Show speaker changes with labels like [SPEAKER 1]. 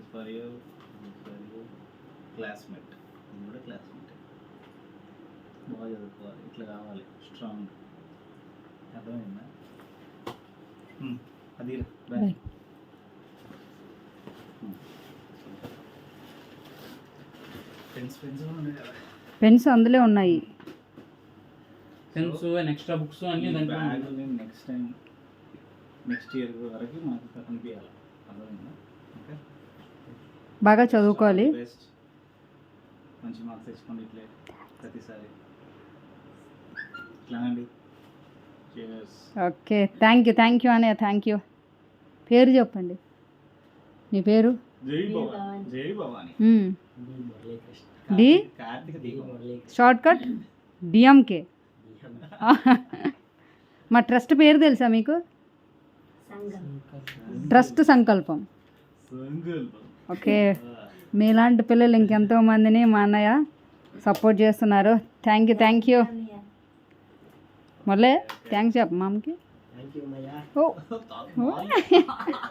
[SPEAKER 1] Is for you for you classmate ఇది కూడా classmate బాగా చదువుకోవాలి. ఇట్లా కావాలి. స్ట్రాంగ్ అర్థమైందా? Hmm. అది
[SPEAKER 2] Bye.
[SPEAKER 1] పెన్స్ పెన్స్ ఉన్నాయి? కదా
[SPEAKER 2] పెన్స్ అందులో ఉన్నాయి.
[SPEAKER 3] పెన్స్ అండ్ ఎక్స్ట్రా బుక్స్ అన్ని దాంట్లో.
[SPEAKER 1] నెక్స్ట్ టైం నెక్స్ట్ ఇయర్ వరకు మాకు కనిపించాలి అర్థమైందా?
[SPEAKER 2] బాగా చదువుకోవాలి.
[SPEAKER 1] బెస్ట్ మంచి మార్క్స్ తెచ్చుకోండి ఇట్లే ప్రతిసారి. ఇట్లానండి Cheers.
[SPEAKER 2] Okay. Thank you thank you అనే థ్యాంక్ యూ పేరు చెప్పండి. మీ పేరు?
[SPEAKER 1] జై భవాని. జై భవాని.
[SPEAKER 2] మ్మ్. డి? షార్ట్ కట్ డిఎంకే మా ట్రస్ట్ పేరు తెలుసా మీకు? ట్రస్ట్
[SPEAKER 1] సంకల్పం.
[SPEAKER 2] ఓకే. మీలాంటి పిల్లలు ఇంకెంతో మందిని మా అన్నయ్య సపోర్ట్ చేస్తున్నారు. థ్యాంక్ యూ థ్యాంక్ యూ మళ్ళీ థ్యాంక్స్ చెప్ప మామకి. ఓ.